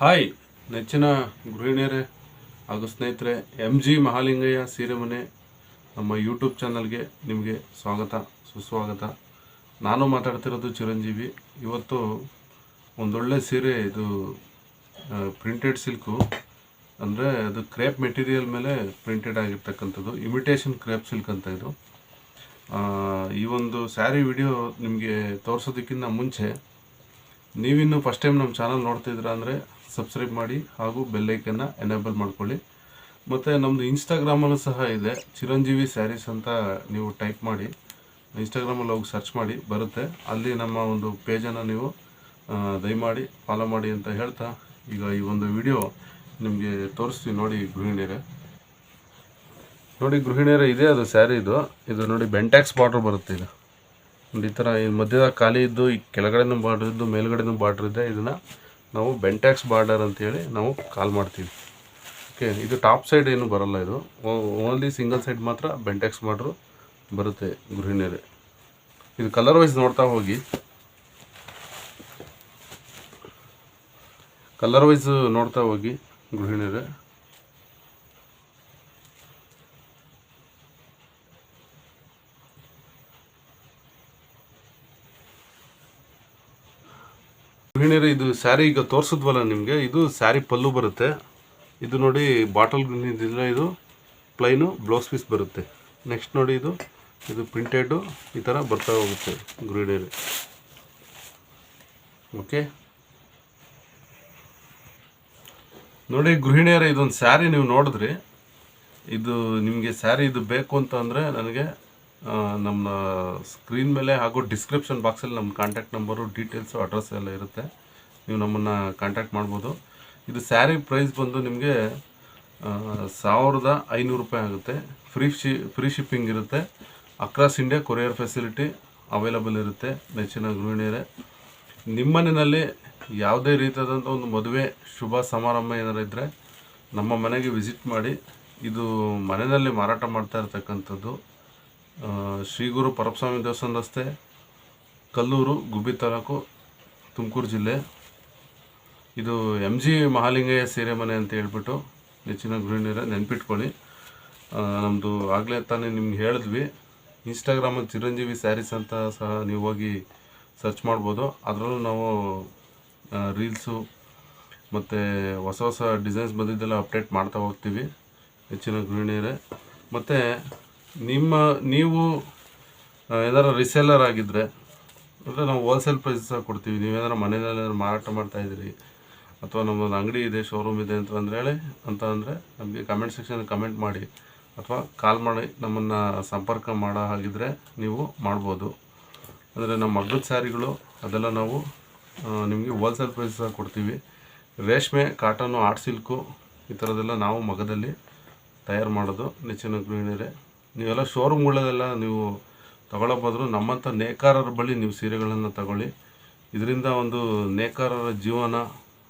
Hi, ನೆಚ್ಚಿನ ಗೃಹಿಣಿಯರೇ ಹಾಗೂ ಸ್ನೇಹಿತರೆ ಎಂ ಜಿ ಮಹಾಲಿಂಗಯ್ಯ ಸೀರೆಮನೆ ನಮ್ಮ ಯೂಟ್ಯೂಬ್ ಚಾನಲ್ಗೆ ನಿಮಗೆ ಸ್ವಾಗತ, ಸುಸ್ವಾಗತ. ನಾನು ಮಾತಾಡ್ತಿರೋದು ಚಿರಂಜೀವಿ. ಇವತ್ತು ಒಂದೊಳ್ಳೆ ಸೀರೆ ಇದು ಪ್ರಿಂಟೆಡ್ ಸಿಲ್ಕು ಅಂದರೆ ಅದು ಕ್ರೇಪ್ ಮೆಟೀರಿಯಲ್ ಮೇಲೆ ಪ್ರಿಂಟೆಡ್ ಆಗಿರ್ತಕ್ಕಂಥದ್ದು. ಇಮಿಟೇಷನ್ ಕ್ರೇಪ್ ಸಿಲ್ಕ್ ಅಂತ ಇದು. ಈ ಒಂದು ಸ್ಯಾರಿ ವಿಡಿಯೋ ನಿಮಗೆ ತೋರಿಸೋದಕ್ಕಿಂತ ಮುಂಚೆ, ನೀವಿನ್ನು ಫಸ್ಟ್ ಟೈಮ್ ನಮ್ಮ ಚಾನಲ್ ನೋಡ್ತಿದ್ದೀರಾ ಅಂದರೆ ಸಬ್ಸ್ಕ್ರೈಬ್ ಮಾಡಿ ಹಾಗೂ ಬೆಲ್ಲೈಕನ್ನು ಎನೇಬಲ್ ಮಾಡ್ಕೊಳ್ಳಿ. ಮತ್ತು ನಮ್ಮದು ಇನ್ಸ್ಟಾಗ್ರಾಮಲ್ಲೂ ಸಹ ಇದೆ. ಚಿರಂಜೀವಿ ಸ್ಯಾರೀಸ್ ಅಂತ ನೀವು ಟೈಪ್ ಮಾಡಿ. ಇನ್ಸ್ಟಾಗ್ರಾಮಲ್ಲಿ ಹೋಗಿ ಸರ್ಚ್ ಮಾಡಿ, ಬರುತ್ತೆ. ಅಲ್ಲಿ ನಮ್ಮ ಒಂದು ಪೇಜನ್ನು ನೀವು ದಯಮಾಡಿ ಫಾಲೋ ಮಾಡಿ ಅಂತ ಹೇಳ್ತಾ ಈಗ ಈ ಒಂದು ವಿಡಿಯೋ ನಿಮಗೆ ತೋರಿಸ್ತೀವಿ ನೋಡಿ ಗೃಹಿಣಿಯರೇ. ನೋಡಿ ಗೃಹಿಣಿಯರೇ, ಇದೆ ಅದು ಸ್ಯಾರಿ ಇದು. ಇದು ನೋಡಿ ಬೆಂಟ್ಯಾಕ್ಸ್ ಬಾರ್ಡ್ರ್ ಬರುತ್ತೆ ಇದು. ನೋಡಿ ಈ ಥರ ಈ ಮಧ್ಯದ ಖಾಲಿ ಇದ್ದು, ಈ ಕೆಳಗಡೆನೂ ಬಾರ್ಡ್ರ್ ಇದ್ದು, ಮೇಲ್ಗಡೆನೂ ಬಾರ್ಡ್ರ್ ಇದೆ. ಇದನ್ನು ನಾವು ಬೆಂಟ್ಯಾಕ್ಸ್ ಬಾರ್ಡರ್ ಅಂತೇಳಿ ನಾವು ಕಾಲ್ ಮಾಡ್ತೀವಿ. ಓಕೆ ಇದು ಟಾಪ್ ಸೈಡ್ ಏನು ಬರಲ್ಲ ಇದು. ಓನ್ಲಿ ಸಿಂಗಲ್ ಸೈಡ್ ಮಾತ್ರ ಬೆಂಟ್ಯಾಕ್ಸ್ ಬಾರ್ಡ್ರು ಬರುತ್ತೆ ಗೃಹಿಣಿಯರೇ. ಇದು ಕಲರ್ ವೈಸ್ ನೋಡ್ತಾ ಹೋಗಿ. ಕಲರ್ ವೈಸ್ ನೋಡ್ತಾ ಹೋಗಿ ಗೃಹಿಣಿಯರೇ. ಗೃಹಿಣಿಯರೇ ಇದು ಸ್ಯಾರಿ ಈಗ ತೋರಿಸಿದ್ವಲ್ಲ ನಿಮಗೆ? ಇದು ಸ್ಯಾರಿ ಪಲ್ಲು ಬರುತ್ತೆ. ಇದು ನೋಡಿ ಬಾಟಲ್ ಇದಿಲ್ಲ ಇದು ಪ್ಲೈನು ಬ್ಲೌಸ್ ಪೀಸ್ ಬರುತ್ತೆ. ನೆಕ್ಸ್ಟ್ ನೋಡಿ ಇದು ಇದು ಪ್ರಿಂಟೆಡು ಈ ಥರ ಬರ್ತಾ ಹೋಗುತ್ತೆ ಗೃಹಿಣಿಯರೇ ಓಕೆ ನೋಡಿ ಗೃಹಿಣಿಯರೇ ಇದೊಂದು ಸ್ಯಾರಿ ನೀವು ನೋಡಿದ್ರಿ. ಇದು ನಿಮಗೆ ಸ್ಯಾರಿ ಇದು ಬೇಕು ಅಂತ ಅಂದರೆ ನನಗೆ ನಮ್ಮ ಸ್ಕ್ರೀನ್ ಮೇಲೆ ಹಾಗೂ ಡಿಸ್ಕ್ರಿಪ್ಷನ್ ಬಾಕ್ಸಲ್ಲಿ ನಮ್ಮ ಕಾಂಟ್ಯಾಕ್ಟ್ ನಂಬರು ಡೀಟೇಲ್ಸು ಅಡ್ರೆಸ್ ಎಲ್ಲ ಇರುತ್ತೆ. ನೀವು ನಮ್ಮನ್ನು ಕಾಂಟ್ಯಾಕ್ಟ್ ಮಾಡ್ಬೋದು. ಇದು ಸ್ಯಾರಿ ಪ್ರೈಸ್ ಬಂದು ನಿಮಗೆ ಸಾವಿರದ ಐನೂರು ರೂಪಾಯಿ ಆಗುತ್ತೆ. ಫ್ರೀ ಶಿ ಫ್ರೀ ಶಿಪ್ಪಿಂಗ್ ಇರುತ್ತೆ. Across India courier facility available ಇರುತ್ತೆ. ನೆಚ್ಚಿನ ಗೃಹಿಣಿಯರೇ. ನಿಮ್ಮನೆಯಲ್ಲಿ ಯಾವುದೇ ರೀತಿಯಾದಂಥ ಒಂದು ಮದುವೆ, ಶುಭ ಸಮಾರಂಭ ಏನಾರು ಇದ್ದರೆ ನಮ್ಮ ಮನೆಗೆ ವಿಸಿಟ್ ಮಾಡಿ. ಇದು ಮನೆಯಲ್ಲಿ ಮಾರಾಟ ಮಾಡ್ತಾ ಇರ್ತಕ್ಕಂಥದ್ದು. ಶ್ರೀ ಗುರು ದೇವಸ್ಥಾನ ರಸ್ತೆ, ಕಲ್ಲೂರು, ಗುಬ್ಬಿ ತಾಲೂಕು, ತುಮಕೂರು ಜಿಲ್ಲೆ. ಇದು ಎಂ ಜಿ ಮಹಾಲಿಂಗಯ್ಯ ಸೀರೆ ಮನೆ ಅಂತ ಹೇಳ್ಬಿಟ್ಟು ಹೆಚ್ಚಿನ ಗೃಹಿಣಿಯರ ನೆನ್ಪಿಟ್ಕೊಳ್ಳಿ. ನಮ್ಮದು ಆಗಲೇ ತಾನೇ ನಿಮ್ಗೆ ಹೇಳಿದ್ವಿ. ಇನ್ಸ್ಟಾಗ್ರಾಮಲ್ಲಿ ಚಿರಂಜೀವಿ ಸ್ಯಾರೀಸ್ ಅಂತ ಸಹ ನೀವು ಹೋಗಿ ಸರ್ಚ್ ಮಾಡ್ಬೋದು. ಅದರಲ್ಲೂ ನಾವು ರೀಲ್ಸು ಮತ್ತು ಹೊಸ ಹೊಸ ಡಿಸೈನ್ಸ್ ಬಂದಿದ್ದೆಲ್ಲ ಅಪ್ಡೇಟ್ ಮಾಡ್ತಾ ಹೋಗ್ತೀವಿ ಹೆಚ್ಚಿನ ಗೃಹಿಣಿಯರೇ. ಮತ್ತು ನಿಮ್ಮ, ನೀವು ಏನಾರು ರಿಸೇಲರ್ ಆಗಿದ್ದರೆ ಅಂದರೆ ನಾವು ಹೋಲ್ಸೇಲ್ ಪ್ರೈಸ್ ಕೊಡ್ತೀವಿ. ನೀವೇನಾರು ಮನೆಯಲ್ಲಿ ಮಾರಾಟ ಮಾಡ್ತಾ ಇದ್ದೀರಿ, ಅಥವಾ ನಮ್ಮದೊಂದು ಅಂಗಡಿ ಇದೆ ಶೋರೂಮ್ ಇದೆ ಅಂತ ಅಂದರೆ ಹೇಳಿ, ಅಂತ ಅಂದರೆ ನಮಗೆ ಕಮೆಂಟ್ ಸೆಕ್ಷನ್ ಕಮೆಂಟ್ ಮಾಡಿ, ಅಥವಾ ಕಾಲ್ ಮಾಡಿ, ನಮ್ಮನ್ನು ಸಂಪರ್ಕ ಮಾಡೋ ಹಾಗಿದ್ರೆ ನೀವು ಮಾಡ್ಬೋದು. ಅಂದರೆ ನಮ್ಮ ಮಗ್ಗದ ಸ್ಯಾರಿಗಳು ಅದೆಲ್ಲ ನಾವು ನಿಮಗೆ ಹೋಲ್ಸೇಲ್ ಪ್ರೈಸ್ ಕೊಡ್ತೀವಿ. ರೇಷ್ಮೆ ಕಾಟನ್ನು ಆರ್ಟ್ ಸಿಲ್ಕು ಈ ಥರದ್ದೆಲ್ಲ ನಾವು ಮಗದಲ್ಲಿ ತಯಾರು ಮಾಡೋದು ನೆಚ್ಚಿನ ಗೃಹಿಣಿಯರೇ. ನೀವೆಲ್ಲ ಶೋರೂಮ್ಗಳಲ್ಲೆಲ್ಲ ನೀವು ತಗೊಳ್ಳೋಬಾದ್ರು ನಮ್ಮಂಥ ನೇಕಾರರ ಬಳಿ ನೀವು ಸೀರೆಗಳನ್ನು ತಗೊಳ್ಳಿ. ಇದರಿಂದ ಒಂದು ನೇಕಾರರ ಜೀವನ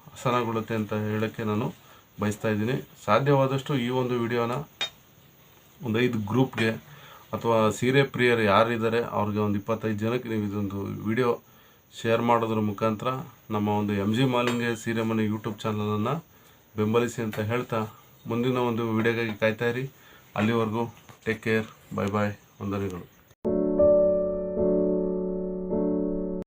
ಹಸನಗೊಳ್ಳುತ್ತೆ ಅಂತ ಹೇಳೋಕ್ಕೆ ನಾನು ಬಯಸ್ತಾ ಇದ್ದೀನಿ. ಸಾಧ್ಯವಾದಷ್ಟು ಈ ಒಂದು ವಿಡಿಯೋನ ಒಂದು ಐದು ಗ್ರೂಪ್ಗೆ ಅಥವಾ ಸೀರೆ ಪ್ರಿಯರು ಯಾರಿದ್ದಾರೆ ಅವ್ರಿಗೆ ಒಂದು ಇಪ್ಪತ್ತೈದು ಜನಕ್ಕೆ ನೀವು ಇದೊಂದು ವಿಡಿಯೋ ಶೇರ್ ಮಾಡೋದ್ರ ಮುಖಾಂತರ ನಮ್ಮ ಒಂದು ಎಂ ಜಿ ಮಾಲಿಂಗೆ ಸೀರೆ ಮನೆ ಯೂಟ್ಯೂಬ್ ಚಾನಲನ್ನು ಬೆಂಬಲಿಸಿ ಅಂತ ಹೇಳ್ತಾ ಮುಂದಿನ ಒಂದು ವಿಡಿಯೋಗಾಗಿ ಕಾಯ್ತಾಯಿರಿ ಅಲ್ಲಿವರೆಗೂ ಟೇಕ್ ಕೇರ್ ಬಾಯ್ ಬಾಯ್ ವಂದನೆಗಳು